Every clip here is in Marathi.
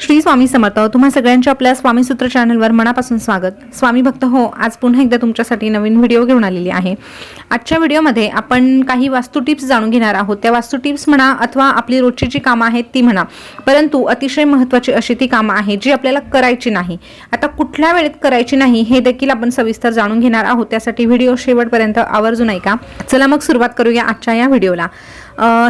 श्री स्वामी समर्थ तुम्हा सगळ्यांच्या आपल्या स्वामी सूत्र चॅनलवर मनापासून स्वागत. स्वामी भक्त हो आज पुन्हा एकदा तुमच्यासाठी नवीन व्हिडिओ घेऊन आलेली आहे. आजच्या व्हिडिओमध्ये आपण काही वास्तू टिप्स जाणून घेणार आहोत. त्या वास्तू टिप्स म्हणा अथवा आपली रोजची जी कामं आहेत ती म्हणा. परंतु अतिशय महत्त्वाची अशी ती कामं आहेत जी आपल्याला करायची नाही. आता कुठल्या वेळेत करायची नाही हे देखील आपण सविस्तर जाणून घेणार आहोत. त्यासाठी व्हिडिओ शेवटपर्यंत आवर्जून ऐका. चला मग सुरुवात करूया आजच्या या व्हिडिओला.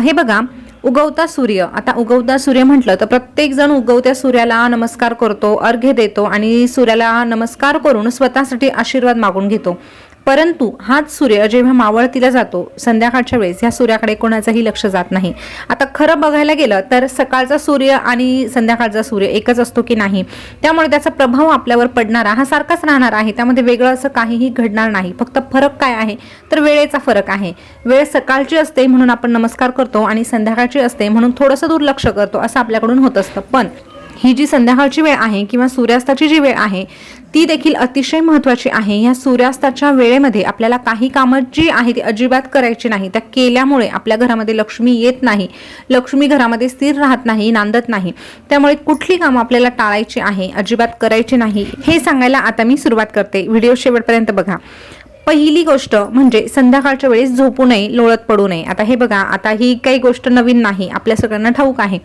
हे बघा उगवता सूर्य. आता उगवता सूर्य म्हटलं तर प्रत्येक जण उगवत्या सूर्याला नमस्कार करतो अर्घ्य देतो आणि सूर्याला नमस्कार करून स्वतःसाठी आशीर्वाद मागून घेतो. परंतु हाच सूर्य जेव्हा मावळतीला जातो संध्याकाळच्या वेळेस ह्या सूर्याकडे कोणाचंही लक्ष जात नाही. आता खरं बघायला गेलं तर सकाळचा सूर्य आणि संध्याकाळचा सूर्य एकच असतो की नाही? त्यामुळे त्याचा प्रभाव आपल्यावर पडणारा हा सारखाच राहणार आहे. त्यामध्ये वेगळं असं काहीही घडणार नाही. फक्त फरक काय आहे? तर वेळेचा फरक आहे. वेळ सकाळची असते म्हणून आपण नमस्कार करतो आणि संध्याकाळची असते म्हणून थोडंसं दुर्लक्ष करतो असं आपल्याकडून होत असतं. पण ही जी संध्याकाळची वेळ आहे किंवा सूर्यास्ताची जी वेळ आहे ती देखील अतिशय महत्त्वाची आहे. या सूर्यास्ताच्या वेळेमध्ये आपल्याला काही कामं जी आहे ती अजिबात करायची नाही. त्या केल्यामुळे आपल्या घरामध्ये लक्ष्मी येत नाही. लक्ष्मी घरामध्ये स्थिर राहत नाही नांदत नाही. त्यामुळे कुठली कामं आपल्याला टाळायची आहे अजिबात करायची नाही हे सांगायला आता मी सुरुवात करते. व्हिडिओ शेवटपर्यंत बघा. पहिली गोष्ट म्हणजे संध्याकाळच्या वेळेस झोपू नये लोळत पडू नये. आता हे बघा आता ही काही गोष्ट नवीन नाही आपल्या सगळ्यांना ठाऊक आहे.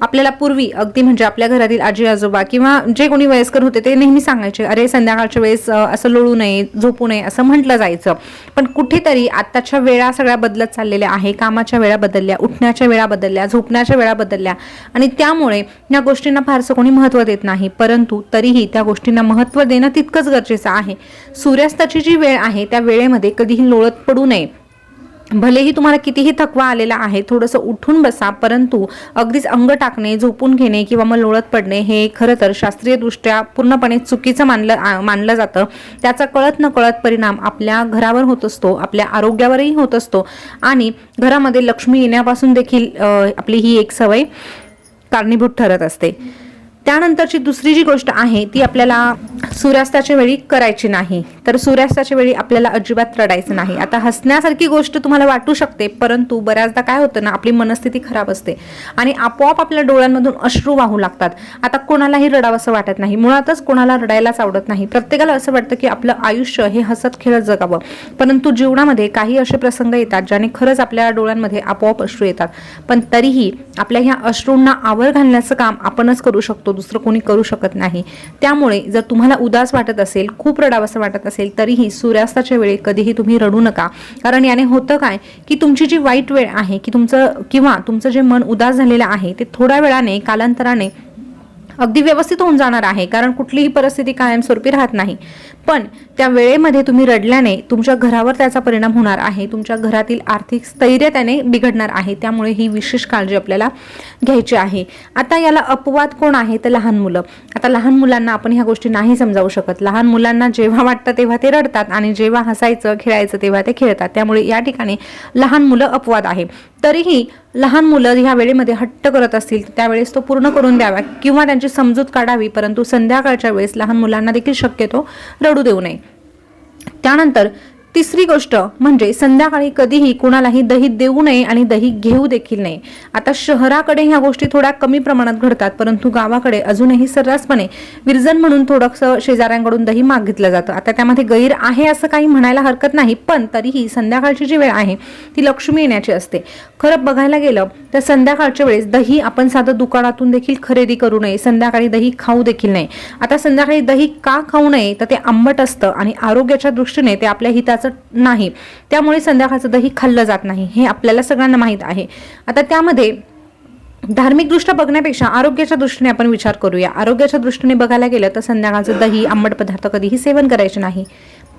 आपल्याला पूर्वी अगदी म्हणजे आपल्या घरातील आजी आजोबा किंवा जे कोणी वयस्कर होते ते नेहमी सांगायचे अरे संध्याकाळच्या वेळेस असं लोळू नये झोपू नये असं म्हटलं जायचं. पण कुठेतरी आत्ताच्या वेळा सगळ्या बदलत चाललेल्या आहे कामाच्या वेळा बदलल्या उठण्याच्या वेळा बदलल्या झोपण्याच्या वेळा बदलल्या. आणि त्यामुळे या गोष्टींना फारसं कोणी महत्त्व देत नाही. परंतु तरीही त्या गोष्टींना महत्त्व देणं तितकंच गरजेचं आहे. सूर्यास्ताची जी वेळ आहे त्या वेळेमध्ये कधीही लोळत पडू नये. भलेही तुम्हाला कितीही थकवा आलेला आहे थोडंसं उठून बसा परंतु अगदीच अंग टाकणे झोपून घेणे किंवा मग लोळत पडणे हे खरं तर शास्त्रीयदृष्ट्या पूर्णपणे चुकीचं मानलं मानलं जातं. त्याचा कळत न कळत परिणाम आपल्या घरावर होत असतो आपल्या आरोग्यावरही होत असतो. आणि घरामध्ये लक्ष्मी येण्यापासून देखील आपली ही एक सवय कारणीभूत ठरत असते. त्यानंतरची दुसरी जी गोष्ट आहे ती आपल्याला सूर्यास्ताच्या वेळी करायची नाही. तर सूर्यास्ताच्या वेळी आपल्याला अजिबात रडायचं नाही. आता हसण्यासारखी गोष्ट तुम्हाला वाटू शकते परंतु बऱ्याचदा काय होतं ना आपली मनस्थिती खराब असते आणि आपोआप आपल्या डोळ्यांमधून अश्रू वाहू लागतात. आता कोणालाही रडावंसं वाटत नाही. मुळातच कोणाला रडायलाच आवडत नाही. प्रत्येकाला असं वाटतं की आपलं आयुष्य हे हसत खेळत जगावं. परंतु जीवनामध्ये काही असे प्रसंग येतात ज्याने खरंच आपल्या डोळ्यांमध्ये आपोआप अश्रू येतात. पण तरीही आपल्या ह्या अश्रूंना आवर घालण्याचं काम आपणच करू शकतो दुसरं कोणी करू शकत नाही. त्यामुळे जर तुम्हाला उदास वाटत असेल खूप रडावंसं वाटत असेल तरीही सूर्यास्ताच्या वेळी कधीही तुम्ही रडू नका. कारण याने होतं काय की तुमची जी वाईट वेळ आहे की तुमचं किंवा तुमचं जे मन उदास झालेलं आहे ते थोड्या वेळाने कालांतराने अगदी व्यवस्थित होऊन जाणार आहे कारण कुठलीही परिस्थिती कायमस्वरूपी राहत नाही. पण त्या वेळेमध्ये तुम्ही रडल्याने तुमच्या घरावर त्याचा परिणाम होणार आहे तुमच्या घरातील आर्थिक स्थैर्य त्याने बिघडणार आहे त्यामुळे ही विशेष काळजी आपल्याला घ्यायची आहे. आता याला अपवाद कोण आहे? तर लहान मुलं. आता लहान मुलांना आपण ह्या गोष्टी नाही समजावू शकत. लहान मुलांना जेव्हा वाटतं तेव्हा ते रडतात आणि जेव्हा हसायचं खेळायचं तेव्हा ते खेळतात. त्यामुळे या ठिकाणी लहान मुलं अपवाद आहे. तरीही लहान मुलं ह्या वेळेमध्ये हट्ट करत असतील तर त्यावेळेस तो पूर्ण करून द्यावा किंवा त्यांची समजूत काढावी परंतु संध्याकाळच्या वेळेस लहान मुलांना देखील शक्यतो रडू देऊ नये. त्यानंतर तिसरी गोष्ट म्हणजे संध्याकाळी कधीही कुणालाही दही देऊ नये आणि दही घेऊ देखील नये. आता शहराकडे ह्या गोष्टी थोड्या कमी प्रमाणात घडतात परंतु गावाकडे अजूनही सर्रासपणे विरजन म्हणून थोडंसं शेजाऱ्यांकडून दही मागितलं जातं. आता त्यामध्ये गैर आहे असं काही म्हणायला हरकत नाही पण तरीही संध्याकाळची जी वेळ आहे ती लक्ष्मी येण्याची असते. खरं बघायला गेलं तर संध्याकाळच्या वेळेस दही आपण साधं दुकानातून देखील खरेदी करू नये संध्याकाळी दही खाऊ देखील नये. आता संध्याकाळी दही का खाऊ नये तर ते आंबट असतं आणि आरोग्याच्या दृष्टीने ते आपल्या हिताचं नाही. त्यामुळे संध्याकाळचं दही खाल्लं जात नाही. हे आपल्याला सगळ्यांना माहीत आहे. आता त्यामध्ये धार्मिकदृष्ट्या बघण्यापेक्षा आरोग्याच्या दृष्टीने आपण विचार करूया. आरोग्याच्या दृष्टीने बघायला गेलं तर संध्याकाळचं दही आंबट पदार्थ कधीही सेवन करायचे नाही.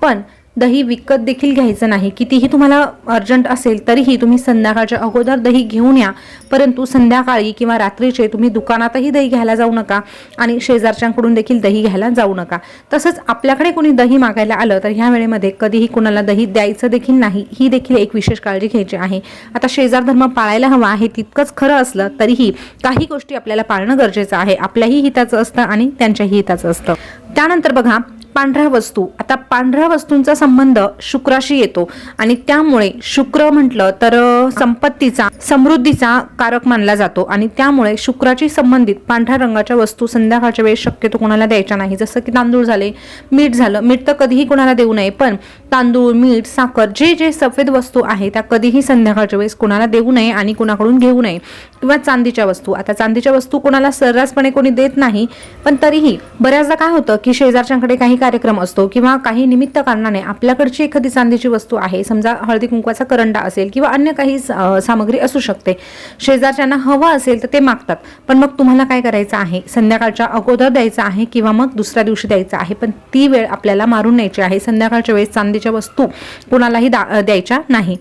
पण दही विकत देखील घ्यायचं नाही. कितीही तुम्हाला अर्जंट असेल तरीही तुम्ही संध्याकाळच्या अगोदर दही घेऊन या. परंतु संध्याकाळी किंवा रात्रीचे तुम्ही दुकानातही दही घ्यायला जाऊ नका आणि शेजारच्यांकडून देखील दही घ्यायला जाऊ नका. तसंच आपल्याकडे कोणी दही मागायला आलं तर ह्या वेळेमध्ये कधीही कुणाला दही द्यायचं देखील नाही. ही देखील एक विशेष काळजी घ्यायची आहे. आता शेजार धर्म पाळायला हवा आहे तितकंच खरं असलं तरीही काही गोष्टी आपल्याला पाळणं गरजेचं आहे. आपल्याही हिताचं असतं आणि त्यांच्याही हिताचं असतं. त्यानंतर बघा पांढऱ्या वस्तू. आता पांढऱ्या वस्तूंचा संबंध शुक्राशी येतो. आणि त्यामुळे शुक्र म्हटलं तर संपत्तीचा समृद्धीचा कारक मानला जातो. आणि त्यामुळे शुक्राची संबंधित पांढऱ्या रंगाच्या वस्तू संध्याकाळच्या वेळेस शक्यतो कोणाला द्यायच्या नाही. जसं की तांदूळ झाले मीठ झालं. मीठ तर कधीही कोणाला देऊ नये पण तांदूळ मीठ साखर जे जे सफेद वस्तू आहे त्या कधीही संध्याकाळच्या वेळेस कोणाला देऊ नये आणि कोणाकडून घेऊ नये. किंवा चांदीच्या वस्तू. आता चांदीच्या वस्तू कोणाला सर्रासपणे कोणी देत नाही पण तरीही बऱ्याचदा काय होतं की शेजारच्यांकडे काही कार्यक्रम असतो किंवा काही निमित्त कारणाने आपल्याकडची एखादी चांदीची वस्तू आहे समजा हळदी कुंकवाचा करंडा असेल किंवा अन्य काही सामग्री असू शकते. शेजारच्यांना हवं असेल तर ते मागतात. पण मग तुम्हाला काय करायचं आहे? संध्याकाळच्या अगोदर द्यायचं आहे किंवा मग दुसऱ्या दिवशी द्यायचं आहे? पण ती वेळ आपल्याला मारून न्यायची आहे. संध्याकाळच्या वेळेस चांदीच्या वस्तू कोणालाही दा द्यायच्या नाही.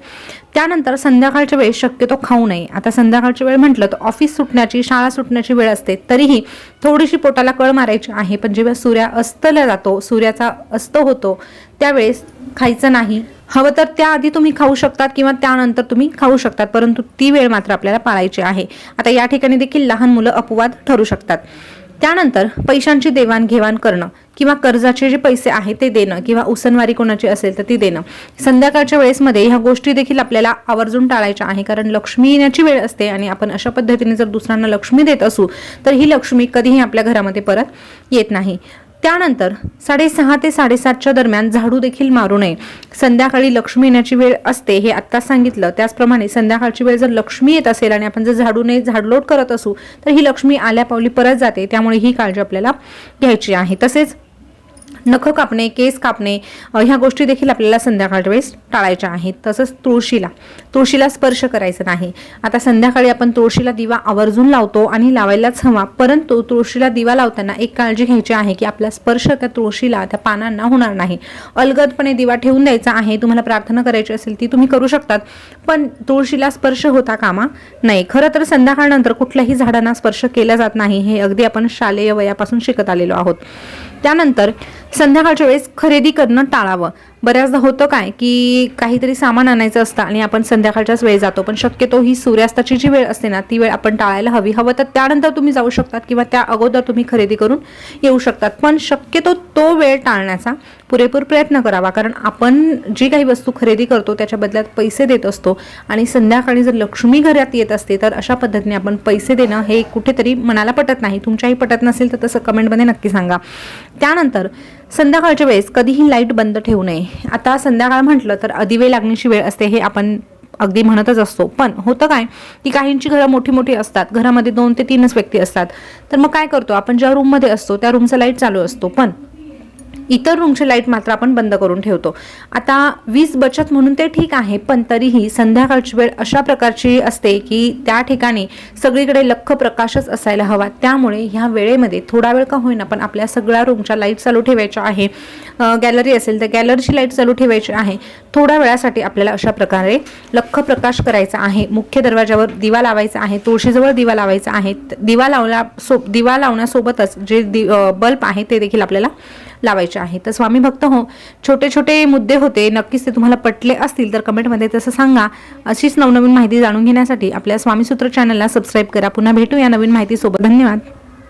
त्यानंतर संध्याकाळच्या वेळेस शक्यतो खाऊ नये. आता संध्याकाळची वेळ म्हटलं तर ऑफिस सुटण्याची शाळा सुटण्याची वेळ असते तरीही थोडीशी पोटाला कळ मारायची आहे पण जेव्हा सूर्य अस्तला जातो सूर्याचा अस्त होतो त्यावेळेस खायचं नाही. हवं तर त्याआधी तुम्ही खाऊ शकतात किंवा त्यानंतर तुम्ही खाऊ शकतात परंतु ती वेळ मात्र आपल्याला पाळायची आहे. आता या ठिकाणी देखील लहान मुलं अपवाद ठरू शकतात. त्यानंतर पैशांची देवाणघेवाण करणं किंवा कर्जाचे जे पैसे आहेत ते देणं किंवा उसनवारी कोणाची असेल तर ती देणं. संध्याकाळच्या वेळेसमध्ये ह्या गोष्टी देखील आपल्याला आवर्जून टाळायच्या आहे. कारण लक्ष्मी येण्याची वेळ असते आणि आपण अशा पद्धतीने जर दुसऱ्यांना लक्ष्मी देत असू तर ही लक्ष्मी कधीही आपल्या घरामध्ये परत येत नाही. त्यानंतर साडेसहा ते साडेसातच्या दरम्यान झाडू देखील मारू नये. संध्याकाळी लक्ष्मी येण्याची वेळ असते हे आत्ताच सांगितलं. त्याचप्रमाणे संध्याकाळची वेळ जर लक्ष्मी येत असेल आणि आपण जर झाडूने झाडलोट करत असू तर ही लक्ष्मी आल्या पावली परत जाते. त्यामुळे ही काळजी आपल्याला घ्यायची आहे. तसेच नख कापणे केस कापणे ह्या गोष्टी देखील आपल्याला संध्याकाळच्या वेळेस टाळायच्या आहेत. तसंच तुळशीला. तुळशीला स्पर्श करायचा नाही. आता संध्याकाळी आपण तुळशीला दिवा आवर्जून लावतो आणि लावायलाच हवा. परंतु तुळशीला दिवा लावताना एक काळजी घ्यायची आहे की आपला स्पर्श त्या तुळशीला त्या पानांना होणार नाही. अलगदपणे दिवा ठेवून द्यायचा आहे तुम्हाला प्रार्थना करायची असेल ती तुम्ही करू शकतात. पण तुळशीला स्पर्श होता कामा नाही खरं तर संध्याकाळनंतर कुठल्याही झाडांना स्पर्श केला जात नाही हे अगदी आपण शालेय वयापासून शिकत आलेलो आहोत. त्यानंतर संध्याकाळच्या वेळेस खरेदी करणं टाळावं. बऱ्याचदा होतं काय की काहीतरी सामान आणायचं असतं आणि आपण संध्याकाळच्याच वेळ जातो. पण शक्यतो ही सूर्यास्ताची जी वेळ असते ना ती वेळ आपण टाळायला हवी. हवं तर त्यानंतर तुम्ही जाऊ शकतात किंवा त्या अगोदर तुम्ही खरेदी करून येऊ शकतात. पण शक्यतो तो वेळ टाळण्याचा पुरेपूर प्रयत्न करावा. कारण आपण जी काही वस्तू खरेदी करतो त्याच्या बदल्यात पैसे देत असतो आणि संध्याकाळी जर लक्ष्मी घरात येत असते तर अशा पद्धतीने आपण पैसे देणं हे कुठेतरी मनाला पटत नाही. तुमच्याही पटत नसेल तर तसं कमेंटमध्ये नक्की सांगा. त्यानंतर संध्याकाळच्या वेळेस कधीही लाइट बंद ठेवू नये. आता संध्याकाळ म्हटलं तर अधिवे लागण्याची वेळ असते हे आपण अगदी म्हणतच असतो. पण होतं काय? की काहींची घरं मोठी मोठी असतात. घरामध्ये दोन ते तीनच व्यक्ती असतात. तर मग काय करतो? आपण ज्या रूममध्ये असतो त्या रूमचा लाइट चालू असतो. पण इतर रूमचे लाइट मात्र आपण बंद करून ठेवतो. आता वीज बचत म्हणून ते ठीक आहे पण तरीही संध्याकाळची वेळ अशा प्रकारची असते की त्या ठिकाणी सगळीकडे लख प्रकाशच असायला हवा. त्यामुळे ह्या वेळेमध्ये थोडा वेळ का होईना पण आपल्या सगळ्या रूमच्या लाइट चालू ठेवायच्या आहे. गॅलरी असेल तर गॅलरीची लाइट चालू ठेवायची आहे. थोड्या वेळासाठी आपल्याला अशा प्रकारे लख प्रकाश करायचा आहे. मुख्य दरवाजावर दिवा लावायचा आहे तुळशीजवळ दिवा लावायचा आहे. दिवा लावल्या सो दिवा लावण्यासोबतच जे दि बल्ब आहे ते देखील आपल्याला लावायचे आहे. तर स्वामी भक्त हो छोटे छोटे मुद्दे होते. नक्कीच ते तुम्हाला पटले असतील तर कमेंटमध्ये तसं सांगा. अशीच नवनवीन माहिती जाणून घेण्यासाठी आपल्या स्वामीसूत्र चॅनलला सबस्क्राईब करा. पुन्हा भेटू या नवीन माहितीसोबत. धन्यवाद.